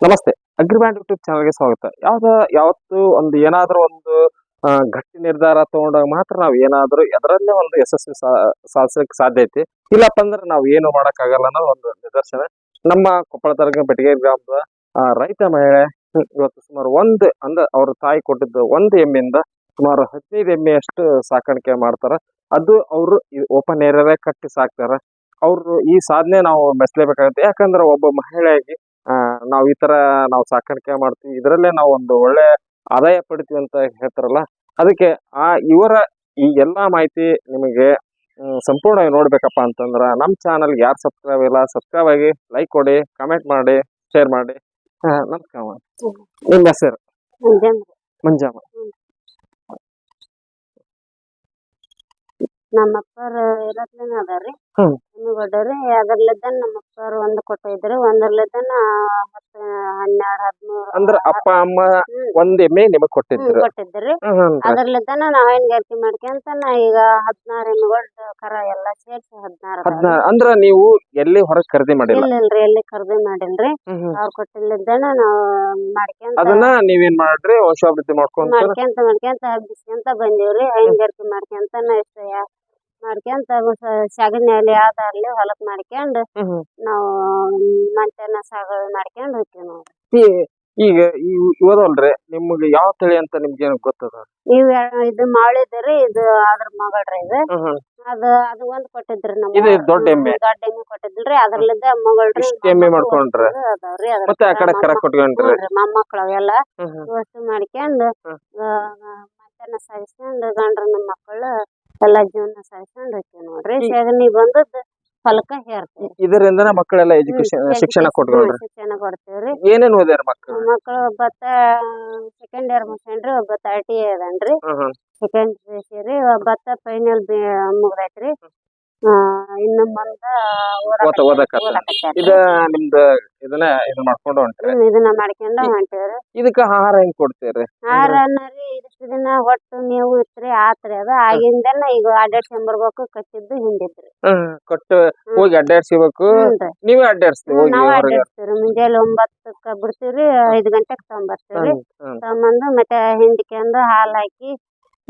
ನಮಸ್ತೆ. ಅಗ್ರಿಬ್ಯಾಂಡ್ ಯೂಟ್ಯೂಬ್ ಚಾನಲ್ಗೆ ಸ್ವಾಗತ. ಯಾವ್ದ ಯಾವತ್ತು ಒಂದು ಏನಾದರೂ ಒಂದು ಗಟ್ಟಿ ನಿರ್ಧಾರ ತಗೊಂಡಾಗ ಮಾತ್ರ ನಾವು ಏನಾದರೂ ಅದರಲ್ಲೇ ಒಂದು ಯಶಸ್ವಿ ಸಾಧಿಸಕ್ಕೆ ಸಾಧ್ಯ ಐತಿ. ಇಲ್ಲಪ್ಪ ಅಂದ್ರೆ ನಾವು ಏನು ಮಾಡೋಕ್ಕಾಗಲ್ಲ ಅನ್ನೋ ಒಂದು ನಿದರ್ಶನ. ನಮ್ಮ ಕೊಪ್ಪಳ ತಾಲೂಕಿನ ಬೆಟಗೇರಿ ಗ್ರಾಮದ ರೈತ ಮಹಿಳೆ ಇವತ್ತು ಸುಮಾರು ಒಂದು ಅಂದ್ರೆ ಅವ್ರ ತಾಯಿ ಕೊಟ್ಟಿದ್ದು ಒಂದು ಎಮ್ಮೆಯಿಂದ ಸುಮಾರು ಹದಿನೈದು ಎಮ್ಮೆಯಷ್ಟು ಸಾಕಾಣಿಕೆ ಮಾಡ್ತಾರ. ಅದು ಅವರು ಓಪನ್ ಏರಿಯಾದಾಗ ಕಟ್ಟಿ ಸಾಕ್ತಾರ. ಅವ್ರು ಈ ಸಾಧನೆ ನಾವು ಮೆಚ್ಚಲೇಬೇಕಾಗುತ್ತೆ. ಯಾಕಂದ್ರೆ ಒಬ್ಬ ಮಹಿಳೆಯಾಗಿ ಆ, ನಾವು ಈ ತರ ನಾವು ಸಾಕಾಣಿಕೆ ಮಾಡ್ತೀವಿ. ಇದರಲ್ಲೇ ನಾವು ಒಂದು ಒಳ್ಳೆ ಆದಾಯ ಪಡಿತೀವಿ ಅಂತ ಹೇಳ್ತಾರಲ್ಲ, ಅದಕ್ಕೆ ಆ ಇವರ ಈ ಎಲ್ಲಾ ಮಾಹಿತಿ ನಿಮಗೆ ಸಂಪೂರ್ಣವಾಗಿ ನೋಡ್ಬೇಕಪ್ಪ ಅಂತಂದ್ರ ನಮ್ಮ ಚಾನಲ್ ಯಾರು ಸಬ್ಸ್ಕ್ರೈಬ್ ಇಲ್ಲ ಸಬ್ಸ್ಕ್ರೈಬ್ ಆಗಿ ಲೈಕ್ ಕೊಡಿ ಕಮೆಂಟ್ ಮಾಡಿ ಶೇರ್ ಮಾಡಿ. ನಮಸ್ಕಾರ ನಿಮ್ಮ ಹೆಸರು? ಮಂಜಮ್ಮ. ನಮ್ಮ ಅಪ್ಪಾರ ಇರತ್ಲೇನ ಅದಾರಿ ಹೆಣ್ಣುಗಡ್ಡರಿ ಅದ್ರಲ್ಲಿದ್ದಾನ ನಮ್ಮ ಅಪ್ಪಾರು ಒಂದ್ ಕೊಟ್ಟಿದ್ರಿ ಹತ್ತ ಹನ್ನೆರಡ್ ಹದಿಮೂರು ಅಂದ್ರ ಅಪ್ಪ ಅಮ್ಮ. ಒಂದ್ ಎಮ್ಮೆ ನಿಮಗ್ ಕೊಟ್ಟಿದ್ರು. ಕೊಟ್ಟಿದ್ರಿ. ಹ್ಮ್ ನಾವೇನ್ ಗತಿ ಮಾಡ್ಕೊಂತ ನಾ ಈಗ ಹದಿನಾರು ಎಮ್ಮೆಗಳು ಕರ ಎಲ್ಲಾ ಸೇರ್ಸಿ ಹದಿನಾರು ಹದ್ನಾರು ಅಂದ್ರ ನೀವು ಎಲ್ಲಿ ಹೊರಗ್ ಖರೀದಿ ಮಾಡಿಲ್ಲ? ಇಲ್ಲ ಇಲ್ರಿ ಎಲ್ಲಿ ಖರೀದಿ ಮಾಡಿಲ್ರಿ. ಅವ್ರ ಕೊಟ್ಟಿಲ್ಲಿದ್ದಾನ ನಾವ್ ಮಾಡ್ಕೊಂತ ಅದನ್ನ ನೀವೇನ್ ಮಾಡ್ರಿ ವಂಶಾಭಿವೃದ್ಧಿ ಮಾಡ್ಕೊಂತ? ಮಾಡ್ಕೊಂತ ಮಾಡ್ಕೊಂತ ಹಬ್ಬಿಸ್ಕೊಂತ ಬಂದೀವ್ರಿ. ಹೈನುಗಾರಿಕೆ ಮಾಡ್ಕೊಂತ ನಾ ಇಷ್ಟ ಮಾಡ್ಕೊಂತ ಸಗಣಿಯಲ್ಲಿ ಸಗಣಿ ಯಾವ್ದಾರ್ಲಿ ಹೊಲಕ್ ಮಾಡ್ಕೊಂಡ್. ನಾವು ಮಂತೆನ ಸಾಗುವಳಿ ಮಾಡ್ಕೊಂಡ್ ಹೋಗ್ತೀವಿ ನಾವು ಈಗ ಇವ್- ಇವದಲ್ರಿ ನಿಮ್ಗೆ ಯಾವ ತಳಿ ಅಂತ ನಿಮ್ಗೆ ಏನ್ ಗೊತ್ತದ ಇವ್ ಇದು ಮಾಳಿದ್ರಿ ಇದು ಅದ್ರ ಮಗಳ್ರಿ ಇದು ಅದ. ಅದು ಒಂದ್ ಕೊಟ್ಟಿದ್ರಿ ನಮ್ಮ ಇದು ದೊಡ್ಡ ಎಮ್ಮೆ. ದೊಡ್ಡ ಎಮ್ಮೆ ಕೊಟ್ಟಿದ್ರಿ ಅದ್ರಲ್ಲಿದ್ದ ಮಗಳ್ರಿ ಎಮ್ಮೆ ಮಾಡ್ಕೊಂಡ್ರಿ ಮತ್ತೆ ಆ ಕಡೆ ಕರ ಕೊಟ್ಕೊಂಡ್ರಿ ಮೊಮ್ಮಕ್ಳು ಅವೆಲ್ಲ. ವಸ್ತು ಮಾಡ್ಕೊಂಡ್. ಮತ್ತನ ಸಾಗಿಸ್ಕೊಂಡ್ ಗಂಡ್ರ ನಮ್ಮ ಮಕ್ಕಳು ಎಲ್ಲಾ ಜೀವನ ಸಾಗಿಸ್ಕೊಂಡ್ ಹೋಗ್ತೀವಿ ನೋಡ್ರಿ ಸಗಣಿ ಬಂದದ್ ಫಲಕ ಹೇರ್ತೇವೆ ಇದರಿಂದನ ಮಕ್ಕಳೆಲ್ಲ ಎಜುಕೇಶನ್ ಶಿಕ್ಷಣ ಕೊಟ್ಕೊಂಡ್ರಿ ಶಿಕ್ಷಣ ಕೊಡ್ತೇವ್ರಿ. ಏನೇನ್ ಓದ್ಯಾರ ಮಕ್ಕಳು? ಮಕ್ಕಳು ಒಬ್ಬತ್ತ ಸೆಕೆಂಡ್ ಇಯರ್ ಮುಗಿಸ್ಕೊಂಡ್ರಿ ಒಬ್ಬತ್ತ ಐ ಟಿ ಅದನ್ರಿ. ಸೆಕೆಂಡ್ ಸೇರಿ ಒಬ್ಬತ್ತ ಫೈನಲ್ ಮುಗ್ದೈತ್ರಿ. ಇನ್ನು ಓದ-. ಇದ ನಿಮ್ದ ಇದನ್ನ ಇದನ್ನ ಮಾಡ್ಕೊಂಡು ಹೊಂಟ್ರಿ. ಇದನ್ನ ಮಾಡ್ಕೊಂಡು ಹೊಂಟೇವ್ರಿ. ಇದಕ್ಕ ಆಹಾರ ಹೆಂಗ್ ಕೊಡ್ತೀರಿ? ಇಷ್ಟು ದಿನ ಹೊಟ್ಟು ನೀವು ಇತ್ರಿ ಆತ್ರಿ ಅದು. ಆಗಿಂದನ ಈಗ ಅಡ್ಡಾಡ್ಸ್ಕೊಂಡ್ ಬರ್ಬೇಕು ಕಟ್ಟಿದ್ದು ಹಿಂದಿದ್ರಿ ಕೊಟ್ಟು ಹೋಗಿ ಅಡ್ಡಾಡ್ಸಿಬೇಕು. ನೀವೇ ಅಡ್ಡಾಡ್ಸ್ತೀವಿ ಹೋಗಿ ನಾವ್ ಅಡ್ಡಾಡ್ಸ್ತೀವ್ರಿ. ಮುಂಜಾನೆ ಒಂಬತ್ತಕ್ಕ ಬಿಡ್ತೀವ್ರಿ ಐದ್ ಗಂಟೆಗ್ ತಗೊಂಬರ್ತೀವ್ರಿ. ತಗೊಂಬಂದು ಮತ್ತೆ ಹಿಂಡ್ಕೊಂಡು ಹಾಲ್ ಹಾಕಿ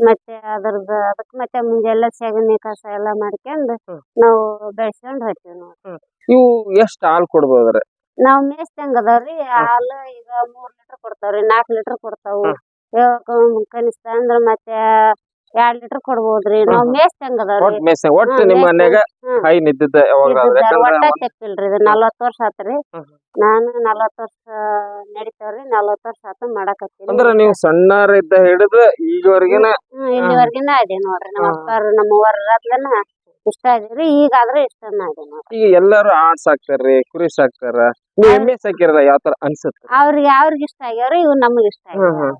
ಮತ್ತೆ ಅದ್ರದ್ದು ಅದಕ್ ಮತ್ತೆ ಮುಂಜಾನೆ ಸಗಣಿ ಕಸ ಎಲ್ಲ ಮಾಡ್ಕೊಂಡು. ನಾವು ಬೆಳ್ಸ್ಕೊಂಡ್ ಹೋಗ್ತೀವಿ ನೋಡ್ರಿ ಇವು ಎಷ್ಟ್ ಹಾಲ್ ಕೊಡ್ಬೋದ್ರಿ? ನಾವ್ ಮೇಯ್ಸ್ದಂಗ್ ಅದಾವ್ರಿ ಹಾಲು ಈಗ ಮೂರ್ ಲೀಟರ್ ಕೊಡ್ತಾವ್ರಿ ನಾಕ್ ಲೀಟರ್ ಕೊಡ್ತಾವು. ಕನಿಷ್ಠ ಅಂದ್ರ ಮತ್ತೆ ಎರಡ್ ಲೀಟರ್ ಕೊಡ್ಬೋದ್ರಿ. ನಾವ್ ಮೇಸ್ ಹೆಂಗ್ ಅದಾವ್ರಿ ಮೇಸ ಹ್ಮ್, ನಿಮ್ಮ ಮನ್ಯಾಗ. ಹೈ ಯಾವಾಗ ಇದ್ದಿದ್ದಾರ ಒಟ್ಟ ತೆಪ್ಪಿಲ್ರಿ ಇದು ನಲ್ವತ್ ವರ್ಷ ಆತ್ರಿ. ಹ್ಮ್. ನಾನು ನಲ್ವತ್ತ್ ವರ್ಷ ನಡೀತಾವ್ರಿ ನಲ್ವತ್ ವರ್ಷ ಆತ ಮಾಡಾಕತ್ತೀನಿ. ಅಂದ್ರ ನೀವು ಸಣ್ಣರಿದ್ದ ಹಿಡಿದು ಈಗವರೆಗಿನ ಹ್ಮ್ ಇಲ್ಲಿವರ್ಗಿನ ಅದೇ ನೋಡ್ರಿ. ನಮ್ಮ ಹ್ಮ್. ಅಪ್ಪಾರು ನಮ್ಮ ಹೊರದ್ಲನ ಇಷ್ಟ ಇದೀವ್ರಿ ಈಗ ಆದ್ರೆ ಇಷ್ಟನ ನೋಡ್ರಿ. ಈಗ ಎಲ್ಲಾರು ಆಡ್ ಸಾಕ್ತಾರ್ರಿ ಕುರಿ ಸಾಕ್ತಾರ ನೀವ್ ಎಮ್ಮೆ ಸಾಕಿರಲ್ಲ ಯಾವ ತರ ಅನ್ಸುತ್ತೆ? ಅವ್ರಿಗೆ ಅವ್ರಿಗೆ ಇಷ್ಟ ಆಗ್ಯಾವ್ರಿ ಇವ್ ನಮಗ್ ಇಷ್ಟ ಆಗ್ಯಾವ್ರಿ. ಆಗ್ಯಾವ.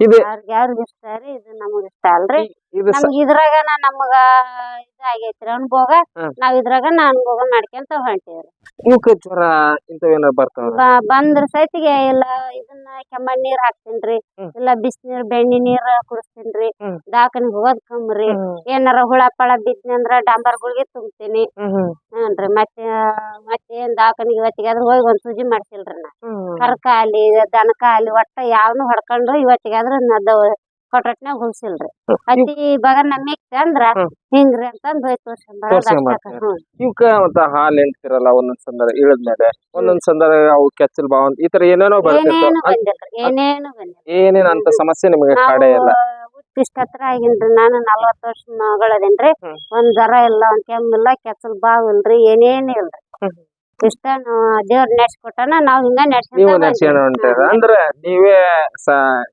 ಇದು ಅವ್ರಿಗೆ ಯಾವ್ರಿಗೆ ಇಷ್ಟ ರೀ? ಇದು ನಮಗ್ ಇಷ್ಟ ಅಲ್ರಿ? ನಮ್ಗ ಇದ್ರಾಗನ ನಮಗ ಇದಾಗೈತ್ರಿ ಅನುಭೋಗ. ನಾವ್ ಇದ್ರಾಗನ ಅನುಭೋಗ ಮಾಡ್ಕೊಂತ ಹೊಂಟೇವ್ರಿ. ಇವಕ್ಕ ಜ್ವರ ಇಂಥವೇನಾರ ಬರ್ತಾವ? ಬ- ಬಂದ್ರ ಸೈತಿಗೆ ಇಲ್ಲ ಇದನ್ನ ಕೆಮ್ಮಣ್ ನೀರ್ ಹಾಕ್ತೀನ್ರಿ. ಇಲ್ಲ ಬಿಸಿನೀರ್ ಬೆಣ್ಣಿ ನೀರ್ ಕುಡಿಸ್ತೀನ್ರಿ. ದವಾಖಾನಿಗ್ ಹೋಗೋದ್ ಕಮ್ರಿ ಏನಾರ ಹುಳ ಪಳ ಬಿದ್ನಿ ಅಂದ್ರ ಡಾಂಬರ್ ಗುಳಿಗೆ ತುಂಬ್ತೀನಿ. ಹ್ಞೂನ್ರಿ ಮತ್ತೆ ಮತ್ತೆ ಏನ್ ದವಾಖಾನಿಗೆ ಇವತ್ತಿಗೆ ಆದ್ರೂ ಹೋಗಿ ಒಂದ್ ಸೂಜಿ ಮಾಡ್ಸಿಲ್ರಿ ನಾ. ಕರ್ಕ ಅಲ್ಲಿ ದನಕ ಅಲ್ಲಿ ಒಟ್ಟ ಯಾವನು ಹೊಡ್ಕೊಂಡು ಇವತ್ತಿಗೆ ಅದ ಕೊಟ್ರಟ್ನ್ಯಾಗ ಅತಿ ಬಗ ನಮ್ಮಿಕ್ ಅಂದ್ರ. ಹಿಂಗ್ರಿ ಅಂತಂದ್ ಹೋಯ್ತು ತೋರ್ಸ್ಕೊಂಡ್ ಇವಕ್ಕ ಮತ್ತ ಹಾಲ್ ಎಂತಿರಲ್ಲ ಒಂದೊಂದ್ ಸಂದರ್ಭ ಇಳದ್ಮೇಲೆ ಒಂದೊಂದ್ ಸಂದರ್ಭ ಅವು ಕೆಚ್ಚಲ್ ಬಾವ್ ಈ ತರ ಏನೇನೋ ಬರ್ತಿರ್ತಾವ ಏನೇನು ಅಂತ ಸಮಸ್ಯೆ ನಿಮಗೆ ಕಾಡೇ ಇಲ್ಲ. ಇಷ್ಟ ಹತ್ರ ಆಗಿನ್ರಿ ನಾನು ನಲ್ವತ್ ವರ್ಷ ಮಗಳದೇನ್ರಿ. ಒಂದ್ ಜರ ಇಲ್ಲ ಒಂದ್ ಕೆಮ್ಮಿಲ್ಲ ಕೆಚ್ಚಲ್ ಬಾವ್ ಇಲ್ರಿ ಏನೇನು ಇಲ್ರಿ. ನಾವ್ ದೇವ್ರ ನಡ್ಸ್ಕೊಟ್ಟಾನ ನಾವ್ ಹಿಂಗ ನೀವು ನಡ್ಸ್ಕೊಂತ ನಡ್ಸ್ಕೊಂಡ್ ಹೊಂಟಿರ. ಅಂದ್ರ ನೀವೇ ಸ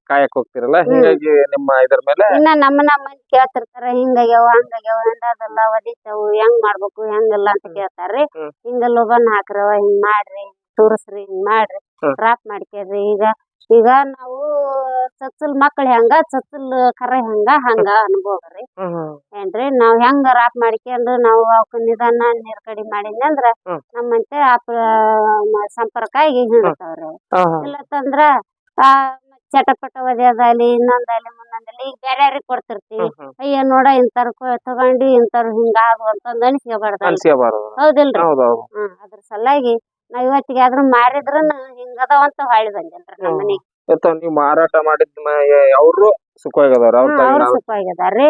ಕಾಯಕ್ ಹೋಗ್ತಿರಲ್ಲ? ಹಿಂಗಾಗಿ ನಿಮ್ಮ ಇದ್ರ ಮೇಲೆ ಇನ್ನ ನಮ್ಮ ಮಂದಿ ಕೇಳ್ತಿರ್ತಾರ ಹಿಂಗಾಗ್ಯಾವ ಹಂಗಾಗ್ಯಾವ ಹೆಂಡದಲ್ಲ ಒದಿತಾವು ಹೆಂಗ್ ಮಾಡ್ಬೇಕು ಹೆಂಗಲ್ಲ ಅಂತ ಕೇಳ್ತಾರ್ರಿ. ಹ್ಮ್. ಹಿಂಗ ಲೋಬನ್ ಹಾಕ್ರವ ಹಿಂಗ್ ಮಾಡ್ರಿ ತೋರಸ್ರಿ ಹಿಂಗ್ ಮಾಡ್ರಿ ಹ್ಮ್. ಡ್ರಾಪ್ ಮಾಡ್ಕೇರಿ ಈಗ ಈಗ ನಾವು ಚಚ್ಚಲ್ ಮಕ್ಳ ಹೆಂಗ ಚಚ್ಚಲ್ ಕರೆ ಹೆಂಗ ಹಂಗ ಅನುಭವ ರೀ ಏನ್ರಿ ನಾವ್ ಹೆಂಗ ರಾಪ್ ಮಾಡ್ಕೊಂಡು ನಾವು ಅವಕ್ಕ ನಿಧಾನ ನೀರ್ ಕಡಿಮೆ ಮಾಡಿದ್ನಿ ಅಂದ್ರ ನಮ್ಮಂತೆ ಆಪ್ ಸಂಪರ್ಕ ಆಗಿ ಹಿಡಿತಾವ್ರಿ ಇಲ್ಲತ್ತಂದ್ರ ಆ ಚಟಪಟ ಒದ್ಯದಲ್ಲಿ ಇನ್ನೊಂದಲ್ಲಿ ಮುಂದೊಂದಲ್ಲಿ ಈಗ ಬೇರೆಯವ್ರಿಗೆ ಕೊಡ್ತಿರ್ತೀವಿ ಅಯ್ಯ ನೋಡ ಇಂತಾರ ತಗೊಂಡಿ ಇಂತಾರ ಹಿಂಗ ಆಗುವಂತ ಅಂತಂದ್ ಅನ್ಸ್ಕೋಬಾರದು ಹೌದಿಲ್ರಿ? ಅದ್ರ ಸಲುವಾಗಿ ನಾವ್ ಇವತ್ತಿಗೆ ಆದ್ರೂ ಅದಾವ ಹಿಂಗದಾವಂತ ಹೊಳ್ಳಿ ಬಂದಿಲ್ರಿ ಹ್ಮ್. ಮನೆಗೆ ನೀವು ಮಾರಾಟ ಮಾಡಿದ್ ಅವರು ಸುಖವಾಗದವ್ರ ಅವ್ರ ಅವ್ರು ಸುಖವಾಗಿದಾರ್ರಿ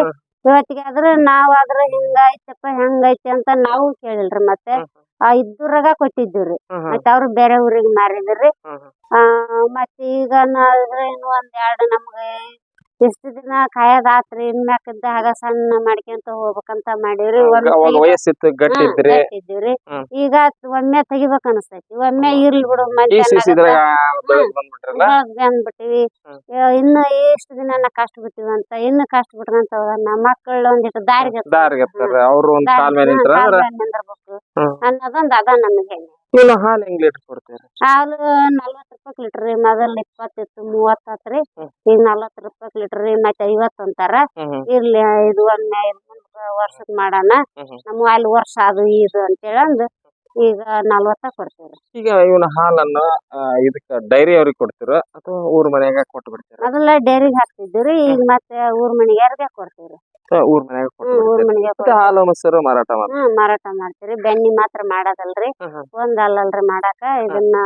ಆದ್ರ ನಾವಾದ್ರ ಹಿಂಗೈತಪ್ಪ ಹೆಂಗೈತಿ ಅಂತ ನಾವು ಕೇಳಿಲ್ರಿ ಮತ್ತೆ ಆ ಇದ್ದೂರಾಗ ಕೊಟ್ಟಿದ್ದೀವ್ರಿ. ಮತ್ತೆ ಅವ್ರು ಬೇರೆ ಊರಿಗೆ ಮಾರಿದ್ರಿ. ಆ ಮತ್ತ ಈಗ ನಾವ್ ಇನ್ನು ಒಂದ್ ಎರಡ್ ನಮ್ಗೆ ಇಷ್ಟು ದಿನ ಕಾಯೋದಾತ್ರಿ ಆತ್ರಿ? ಇನ್ಮ್ಯಾಕದ ಹಾಗ ಸಣ್ಣ ಮಾಡ್ಕೊಂತ ಹೋಗ್ಬೇಕಂತ ಮಾಡೀವ್ರಿ. ಅವಾಗ ವಯಸ್ಸಿತ್ತು ಗಟ್ಟಿ ಇದ್ರಿ. ಈಗ ಒಮ್ಮೆ ತೆಗಿಬೇಕ ಅನಸ್ತೈತಿ ಒಮ್ಮೆ ಇರ್ಲಿ ಬಿಡು ಮಧ್ಯಾಹ್ನ ಹ್ಮ್. ಇನ್ನು ಎಷ್ಟು ದಿನ ನಾ ಕಷ್ಟ ಅಂತ ಇನ್ನು ಕಷ್ಟ ಬಿಟ್ರಂತ ಹೋಗಣ ಮಕ್ಕಳು ಒಂದಿಟ್ಟು ದಾರಿಗೆ ದಾರಿಗೆ ಅವ್ರು ಒಂದ್ ಕಾಲ್ ಮೇಲೆ. ಅನ್ನೋದೊಂದ್ ಅದ ನಮಗೆ. ನೀವು ಹಾಲು ಹೆಂಗ್ ಲೀಟರ್ ಕೊಡ್ತೀರಿ? ಹಾಲು ನಲ್ವತ್ ರೂಪಾಯಿ ಲೀಟರ್ ರೀ ಮೊದಲ್ ಇಪ್ಪತ್ತಿತ್ತು ಮೂವತ್ತ್ ಆತ್ರಿ. ರೀ ಈಗ ನಲ್ವತ್ ರೂಪಾಯಿ ಲೀಟರ್ ರೀ ಮತ್ತೆ ಐವತ್ತ್ ಅಂತಾರ. ಇರ್ಲಿ ಇದು ಒಂದ್ ವರ್ಷಕ್ ಮಾಡೋಣ ವರ್ಷದ್ ಮಾಡೋಣ. ನಮ್ಮ ಅಲ್ಲಿ ವರ್ಷ ಅದು ಇದು ಅಂತೇಳಂದ್ ಈಗ ನಲ್ವತ್ತ ಕೊಡ್ತೇವ್ರಿ. ಈಗ ಇವನ ಹಾಲನ್ನ ಇದಕ್ಕ ಡೈರಿ ಅವ್ರಿಗೆ ಕೊಡ್ತೀರ? ಅಥವಾ ಊರ್ ಮನೆಯಾಗ ಕೊಟ್ಟು ಬಿಡ್ತೀರ ಮೊದಲ ಡೈರಿಗೆ ಹಾಕ್ತಿದ್ವಿ ಈಗ ಮತ್ತೆ ಊರ್ ಮನಿಗ್ಯಾರಿಗೆ ಕೊಡ್ತೀವ್ರಿ? ಊರ್ ಮನ್ಯಾಗ ಮನಿಗೆ ಹಾಲು ಮೊಸರು ಮಾರಾಟ ಹ್ಮ್ ಮಾರಾಟ ಮಾಡ್ತೀರಿ. ಬೆಣ್ಣಿ ಮಾತ್ರ ಮಾಡೋದಲ್ರಿ. ಹ್ಮ್ ಹ್ಮ್. ಒಂದ್ ಅಲ್ಲಲ್ರಿ ಮಾಡಾಕ. ಇದನ್ನ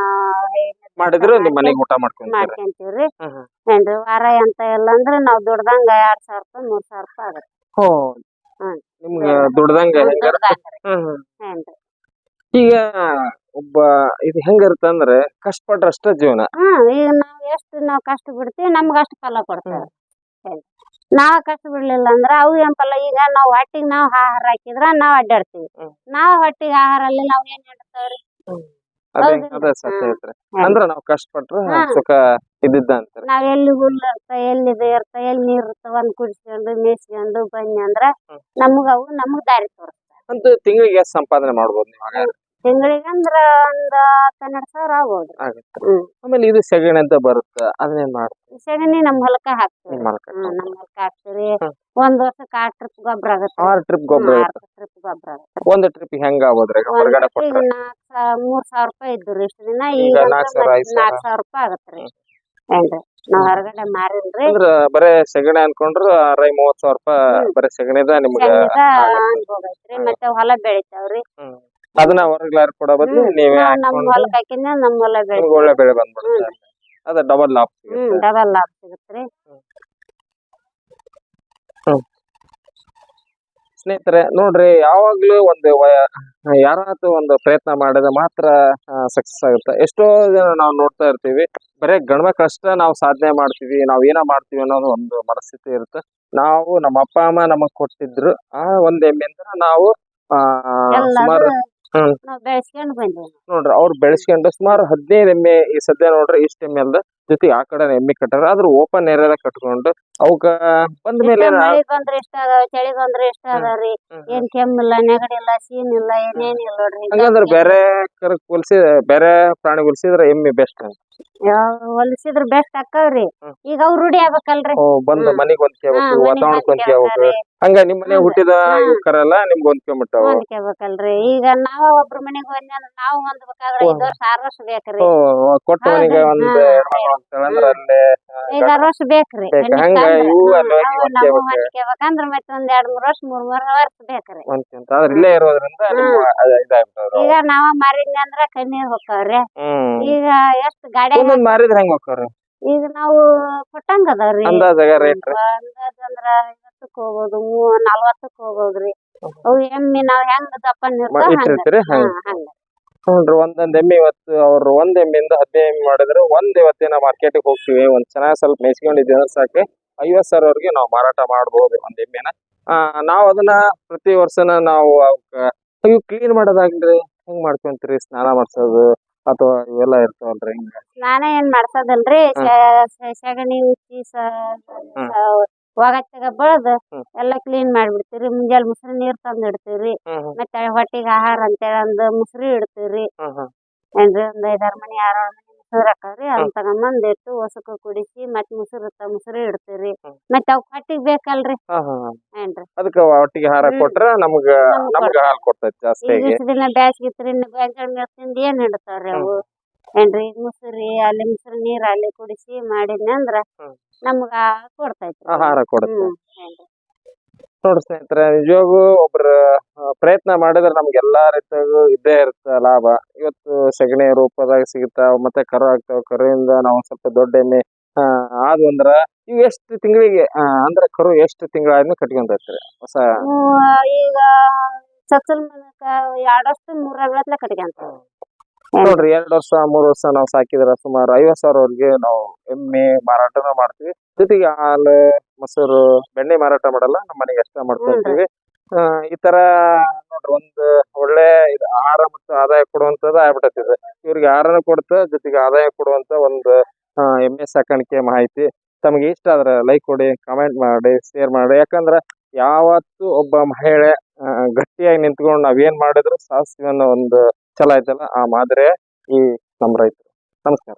ಮಾಡಿದ್ರು ನಿಮ್ ಮನೆಗ್ ಊಟ ಮಾಡ್ಕೊಂತೀರ. ಮಾಡ್ಕೊಂತೀವ್ರಿ. ಹ್ಮ್ ಹ್ಮ್. ಏನ್ರಿ ವಾರ ಎಂತ ಇಲ್ಲ ಅಂದ್ರೆ ನಾವ್ ದುಡ್ದಂಗ ಎರಡ್ ಸಾವಿರ ರೂಪಾಯಿ ಮೂರ್ ಸಾವಿರ ರೂಪಾಯಿ ಆಗತ್ತೆ. ಹೋ ಹ್ಮ್. ನಿಮ್ಗ ದುಡ್ದಂಗ ಹೆಂಗಾರ ದುಡ್ದಂಗ್ರಿ ಹ್ಮ್ ಹ್ಮ್. ಏನ್ರಿ. ಈಗ ಒಬ್ಬ ಇದು ಹೆಂಗಿರುತ್ತಂದ್ರೆ ಕಷ್ಟಪಟ್ರಷ್ಟ ಜೀವನ. ಹ್ಮ್ ಈಗ ನಾವ್ ಎಷ್ಟು ನಾವ್ ಕಷ್ಟ ಬಿಡ್ತೀವಿ ನಮ್ಗ ಅಷ್ಟು ಫಲ ಕೊಡ್ತಾರ ನಾವ್ ಕಷ್ಟ ಬಿಡ್ಲಿಲ್ಲ ಅಂದ್ರ ಅವು ಏನ್ ಈಗ ನಾವ್ ಹೊಟ್ಟಿಗ್ ನಾವ್ ಆಹಾರ ಹಾಕಿದ್ರ ನಾವ್ ಅಡ್ಡಾಡ್ತೀವಿ ಹ್ಮ್. ನಾವ್ ಹೊಟ್ಟಿಗ್ ಆಹಾರ ಅಲ್ಲಿ ನಾವ್ ಏನ್ ಅದೇ? ಅದೇ ಸತ್ಯ. ಐತ್ರಿ ಅಂದ್ರ ನಾವ್ ಕಷ್ಟಪಟ್ರ ಹ್ಮ್. ಸುಖ ಇದ್ದಿದ್ದ ಅಂತಾರೆ ನಾವ್ ಎಲ್ಲಿ ಹುಲ್ಲು ಇರ್ತ ಎಲ್ಲಿ ಇದು ಇರ್ತ ಎಲ್ಲಿ ನೀರ್ ಇರ್ತಾವ ಒಂದ್ ಕುಡಿಸ್ಕೊಂಡು ಮೇಯ್ಸ್ಕೊಂಡು ಬನ್ನಿ ಅಂದ್ರ ಹ್ಮ್. ನಮಗ ಅವು ನಮ್ಗ್ ದಾರಿ ತೋರಿಸ್ತಾವ ಅಂತ ತಿಂಗಳಿಗೆ ಎಷ್ಟು ಸಂಪಾದನೆ ಮಾಡ್ಬೋದು ನೀವ್ ಹಾಗಾದ್ರೆ ತಿಂಗಳಿಗಂದ್ರ ಒಂದ್ ಹನ್ನೆರಡ್ ಸಾವಿರ ಆಗ್ಬೋದು. ಆಗುತ್ತೆ. ಹ್ಮ್. ಆಮೇಲೆ ಇದು ಸೆಗಣಿ ಅಂತ ಬರುತ್ತೆ? ಅದನ್ನೇನ್ ಮಾಡ್ತೀವಿ ಸೆಗಣಿ ನಮ್ ಹೊಲಕ್ಕ ಹಾಕ್ತೀವಿ. ನಮ್ಮ ಹೊಲಕ್ಕ? ಹ್ಮ್ ನಮ್ ಹೊಲಕ್ಕ ಹಾಕ್ತೀವಿ ಹ್ಮ್. ಒಂದ್ ವರ್ಷಕ್ಕ ಆರ್ ಟ್ರಿಪ್ ಗೊಬ್ಬರ ಆಗತ್ತೆ. ಆರ್ ಟ್ರಿಪ್ ಗೊಬ್ಬರ ಟ್ರಿಪ್ ಗೊಬ್ಬರ ಆಗತ್ತೆ. ಒಂದ್ ಟ್ರಿಪ್ ಹೆಂಗ ಆಗೋದ್ರೆ ಒಂದ್ ಹೊರಗಡೆ ಕೊಟ್ಟರೆ ಈಗ ಕೊಟ್ರೆ? ನಾಲ್ಕ್ ಸಾ- ಮೂರ್ ಸಾವಿರ ರೂಪಾಯಿ ಇದ್ದು ಇಷ್ಟು ದಿನ. ಈಗ ಈಗ ನಾಲ್ಕ್ ಸಾವಿರ, ಐದ್ ಸಾವಿರ. ನಾಲ್ಕ್ ಸಾವಿರ ರೂಪಾಯಿ ಆಗತ್ರಿ ಏನ್ರಿ? ನಾವ್ ಹೊರಗಡೆ ಮಾರಿಲ್ರಿ ಅಂದ್ರ ಬರೇ ಸೆಗಣಿ ಅನ್ಕೊಂಡ್ರು ಅರೈ ಮೂವತ್ ಸಾವಿರ ರೂಪಾಯಿ. ಬರೇ ಸೆಗಣಿದ ನಿಮ್ಗ ಆಗತ್ತೆ. ಮತ್ತೆ ಹೊಲ ಬೆಳಿತಾವ್ರಿ. ಹ್ಮ್. ಅದನ್ನ ಹೊರಗ್ಲಾರ ಕೊಡೋ ಬದ್ಲು. ನೀವೇ ನಾವ್ ನಮ್ ಹೊಲಕ್ ಹಾಕಿನ ನಮ್ ಹೊಲ ನಿಮ್ಗೆ ಒಳ್ಳೆ ಬೆಳೆ ಬಂದ್ಬಿಡುತ್ತೆ. ಅದ ಡಬಲ್ ಲಾಭ ಹ್ಮ್ ಸಿಗುತ್ತೆ ಡಬಲ್ ಲಾಭ ಸಿಗತ್ರಿ ಸ್ನೇಹಿತರೆ ನೋಡ್ರಿ ಯಾವಾಗ್ಲೂ ಒಂದು ಯಾರಾದ್ರೂ ಒಂದು ಪ್ರಯತ್ನ ಮಾಡಿದ್ರೆ ಮಾತ್ರ ಸಕ್ಸಸ್ ಆಗುತ್ತೆ. ಎಷ್ಟೋ ಜನ ನಾವು ನೋಡ್ತಾ ಇರ್ತೀವಿ ಬರೇ ಗಂಡ್ಮಕ್ಳಷ್ಟ ನಾವು ಸಾಧನೆ ಮಾಡ್ತೀವಿ ನಾವ್ ಏನೋ ಮಾಡ್ತೀವಿ ಅನ್ನೋದು ಒಂದು ಮನಸ್ಥಿತಿ ಇರುತ್ತೆ. ನಾವು ನಮ್ಮ ಅಪ್ಪ ಅಮ್ಮ ನಮಗ್ ಕೊಟ್ಟಿದ್ರು ಆ ಒಂದ್ ಎಮ್ಮೆಯಿಂದ ನಾವು ಆ ಸುಮಾರು ಹ್ಮ್. ನಾವ್ ಬೆಳೆಸ್ಕೊಂಡ್ ಬಂದಿವಿ ನೋಡ್ರಿ ಅವ್ರು ಬೆಳೆಸ್ಕೊಂಡು ಸುಮಾರು ಹದಿನೈದು ಎಮ್ಮೆ ಈ ಸದ್ಯ ನೋಡ್ರಿ ಇಷ್ಟ ಎಮ್ಮೆ ಅಲ್ದ ಜೊತೆ ಆ ಕಡೆ ಎಮ್ಮೆ ಕಟ್ಟಾರ. ಆದ್ರ ಓಪನ್ ಏರಿಯಾದ ಕಟ್ಕೊಂಡು ಅವಕ್ಕ ಬಂದ ಮೇಲೆ ಇಷ್ಟ ಮಳಿ ಬಂದ್ರೆ ಇಷ್ಟ ಅದಾವ ಚಳಿ ಬಂದ್ರೆ ಇಷ್ಟ ಅದಾವ್ರಿ ಏನ್ ಕೆಮ್ಮಿಲ್ಲ ನೆಗಡಿ ಇಲ್ಲ ಸೀನ್ ಇಲ್ಲ ಏನೇನಿಲ್ಲ ನೋಡ್ರಿ. ಹಂಗಂದ್ರ ಬೇರೆ ಕರಕ್ ಹೋಲ್ಸಿ ಬೇರೆ ಪ್ರಾಣಿ ಹೋಲ್ಸಿದ್ರ ಎಮ್ಮೆ ಬೆಸ್ಟ್ ಅಂತ ಹೊಲಿಸಿದ್ರ ಬೆಸ್ಟ್ ಅಕ್ಕವ್ರಿ ಈಗ ಅವ್ರು ರೂಢಿ ಆಗ್ಬೇಕಲ್ರಿ. ಬಂದ. ಮನಿಗ್ ಹೊಂದ್ಕೋಬೇಕು ಹಾ, ವಾತಾವರಣಕ್ಕೆ ಹೊಂದ್ಕೋಬೇಕು. ಹಂಗ ನಿಮ್ ಮನೆ. ಹುಟ್ಟಿದ ಯುವಕರೆಲ್ಲ ನಿಮ್ಗೆ ಹೊಂದ್ಕೊಂಬಿಟ್ಟಾವ ಹೊಂದ್ಕೋಬೇಕಲ್ರಿ ಈಗ ನಾವ ಒಬ್ರ ಮನೆಗ್ ಹೋದ್ನಿ ಅಂದ್ರ ನಾವು ಹೊಂದ್ಬೇಕಾದ್ರ ಐದು ವರ್ಷ ಆರ್ ವರ್ಷ ಬೇಕ್ರಿ. ಕೊಟ್ಟ. ಮನಿಗೆ ಒಂದ್ ಅಂತಂದ್ರ ಅಲ್ಲೇ ಐದ್ ಆರ್ ವರ್ಷ ಬೇಕ್ರಿ. ಹಂಗ ಇವು ನಾವು. ಹೊಂದ್ಕೋಬೇಕಂದ್ರ ಮತ್ತೆ ಒಂದ್ ಎರಡ್ ಮೂರ್ ವರ್ಷ ಮೂರ್ ಮೂರ್ ವರ್ಷ ಬೇಕ್ರಿ. ಆದ್ರೆ ಇಲ್ಲೇ ಇರೋದ್ರಿಂದ ಈಗ ನಾವ ಮಾರಿದ್ನಿ ಅಂದ್ರ ಕಣ್ಣೀರ್ ಹೋಗ್ತಾವ್ರಿ ಈಗ ಎಷ್ಟ್ ಗಾಡಿ ಒಂದೊಂದ್ ಮಾರಿದ್ರ ಹೆಂಗ್ ಹೋಗ್ತಾವ್ರಿ? ಈಗ ನಾವು ಕೊಟ್ಟಂಗ ಅದಾವ್ರಿ. ಅಂದಾಜಾಗ ರೇಟ್ ಅಂದಾಜ್ ಅಂದ್ರ ಐವತ್ತಕ್ ಹೋಗೋದು ಮೂವ- ನಲ್ವತ್ತಕ್ ಹೋಗೋದ್ರಿ ಅವು ಎಮ್ಮಿ ನಾವ್ ಹೆಂಗ್ ದಪ್ಪ ನಿರ್ತಾವ ಹಂಗ. ಇಟ್ಟಿರ್ತೀರಿ? ಹಂಗ. ಹಂಗ. ನೋಡ್ರಿ ಒಂದೊಂದ್ ಎಮ್ಮೆ ಇವತ್ತು ಅವ್ರು ಒಂದ್ ಎಮ್ಮೆಯಿಂದ ಹದಿನೈದು ಎಮ್ಮೆ ಮಾಡಿದ್ರೆ. ಒಂದ್ ಇವತ್ತಿನ ಮಾರ್ಕೆಟಿಗೆ ಹೋಗ್ತೀವಿ. ಒಂದ್ ಚೆನ್ನಾಗಿ ಸ್ವಲ್ಪ ಮೇಯ್ಸ್ಕೊಂಡಿದ್ವಿ ಅಂದ್ರೆ ಸಾಕು ಐವತ್ ಸಾವಿರವರೆಗೆ ನಾವು ಮಾರಾಟ ಮಾಡಬಹುದು ಒಂದ್ ಎಮ್ಮೆನ. ಆ ನಾವ್ ಅದನ್ನ ಪ್ರತಿ ವರ್ಷನ ನಾವು ಕ್ಲೀನ್ ಮಾಡೋದಾಗ್ಲಿ ಹೆಂಗ್ ಮಾಡ್ಕೊಂತೀರಿ? ಸ್ನಾನ ಮಾಡ್ಸೋದು ಅಥವಾ ಇವೆಲ್ಲ ಇರ್ತಾವಲ್ರಿ ಹಿಂಗ? ನಾನೇ ಏನ್ ಮಾಡ್ಸೋದಲ್ರಿ ಸೆಗಣಿ ಉಚ್ಚಿ ಸ ಒಗತ್ತಾಗ ಬಳದ್. ಎಲ್ಲಾ ಕ್ಲೀನ್ ಮಾಡ್ಬಿಡ್ತೀವ್ರಿ ಮುಂಜಾನೆ ಮುಸ್ರಿ ನೀರ್ ತಂದ್ ಇಡ್ತೀವ್ರಿ ಮತ್ತೆ ಹೊಟ್ಟಿಗೆ ಆಹಾರ ಅಂತೇಳಿ ಒಂದು ಮುಸ್ರಿ ಇಡ್ತೀವ್ರಿ ಒಂದ್ ಐದಾರ್ ಮನಿ ಆರಾರ್ ಮನಿ ಮೊಸರು ಹಾಕವ್ರಿ ಅದನ್ನ ತಗೊಂಬಂದ್ ಇಟ್ಟು ಹೊಸಕು ಕುಡಿಸಿ ಮತ್ತ್ ಮುಸುರ್ ಇರ್ತಾವ ಮುಸುರಿ ಇಡ್ತೀವ್ರಿ. ಮತ್ತ್ ಅವ್ ಹೊಟ್ಟಿಗ್ ಬೇಕಲ್ರಿ. ಏನ್ರಿ? ಅದಕ್ಕ ಒಟ್ಟಿಗೆ ಹಾರ. ಕೊಟ್ರ ನಮ್ಗ ನಮ್ಗ್ ಹಾಲ್ ಕೊಡ್ತೈತಿ ಈಗ ಜಾಸ್ತಿಯಾಗಿ ದಿನ ಬ್ಯಾಸ್ಗಿ ಇತ್ರಿ ಇನ್ನು ಗೊಂಜಾಳ ಮೇವ್ ತಿಂದ್ ಏನ್ ಹಿಡ್ತಾವ್ರಿ ಅವು? ಏನ್ರಿ ಈಗ ಮುಸುರಿ ಅಲ್ಲಿ ಮುಸುರಿ ನೀರ್ ಅಲ್ಲಿ ಕುಡಿಸಿ ಮಾಡಿದ್ನಿ ಅಂದ್ರ. ನಮ್ಗ ಕೊಡ್ತೈತ್ರಿ. ಆಹಾರ ಕೊಡುತ್ತೆ. ಹ್ಮ್ ಏನ್ರಿ. ನೋಡ್ರಿ ಸ್ನೇಹಿತರೆ ನಿಜವಾಗೂ ಒಬ್ರ ಪ್ರಯತ್ನ ಮಾಡಿದ್ರೆ ನಮ್ಗೆ ಎಲ್ಲಾ ರೀತಿಯಾಗೂ ಇದ್ದೇ ಇರುತ್ತೆ ಲಾಭ. ಇವತ್ತು ಸಗಣಿ ರೂಪದಾಗ ಸಿಗುತ್ತಾವ ಮತ್ತೆ ಕರು ಆಗ್ತಾವ. ಕರುವಿಂದ ನಾವು ಸ್ವಲ್ಪ ದೊಡ್ಡ ಎಮ್ಮೆ ಆ, ಆದ್ವು ಅಂದ್ರ ಇವ್ ಎಷ್ಟು ತಿಂಗಳಿಗೆ ಅಂದ್ರ ಕರು ಎಷ್ಟು ತಿಂಗಳಾದ್ಮೇಲೆ ಇರ್ತಾರೆ ಹೊಸ ಈಗ ಚಚ್ಚಲ್ ಮನಕ ಎರಡಷ್ಟು ಮೂರ ಬೆಳತ್ಲೆ ಕಟ್ಕೊಂತ ನೋಡ್ರಿ ಎರಡ್ ವರ್ಷ ಮೂರ್ ವರ್ಷ ನಾವ್ ಸಾಕಿದ್ರ ಸುಮಾರು ಐವತ್ ಸಾವಿರವರೆಗೆ ನಾವು ಎಮ್ಮೆ ಮಾರಾಟನ ಮಾಡ್ತೀವಿ. ಜೊತೆಗೆ ಹಾಲು ಮೊಸರು ಬೆಣ್ಣೆ ಮಾರಾಟ ಮಾಡಲ್ಲ ನಮ್ಮ ಮನೆಗೆ ಅಷ್ಟ ಮಾಡ್ಕೊಳ್ತೀವಿ ಆ, ಈ ತರ ನೋಡ್ರಿ ಒಂದ್ ಒಳ್ಳೆ ಆಹಾರ ಮತ್ತು ಆದಾಯ ಕೊಡುವಂತದ ಆಗ್ಬಿಟ್ಟೈತಿ ಇವ್ರಿಗೆ ಆಹಾರನು ಕೊಡ್ತ ಜೊತೆಗೆ ಆದಾಯ ಕೊಡುವಂತ ಒಂದು ಎಮ್ಮೆ ಸಾಕಾಣಿಕೆ ಮಾಹಿತಿ. ತಮಗೆ ಇಷ್ಟ ಆದ್ರೆ ಲೈಕ್ ಕೊಡಿ ಕಮೆಂಟ್ ಮಾಡಿ ಶೇರ್ ಮಾಡಿ. ಯಾಕಂದ್ರ ಯಾವತ್ತು ಒಬ್ಬ ಮಹಿಳೆ ಗಟ್ಟಿಯಾಗಿ ನಿಂತ್ಕೊಂಡು ನಾವೇನ್ ಮಾಡಿದ್ರು ಸಾಧಿಸ್ತೀವಿ ಅನ್ನೋ ಒಂದು ಛಲ ಐತಲ್ಲ ಆ ಮಾದರಿ ಈ ನಮ್ಮ ರೈತರು. ನಮಸ್ಕಾರ.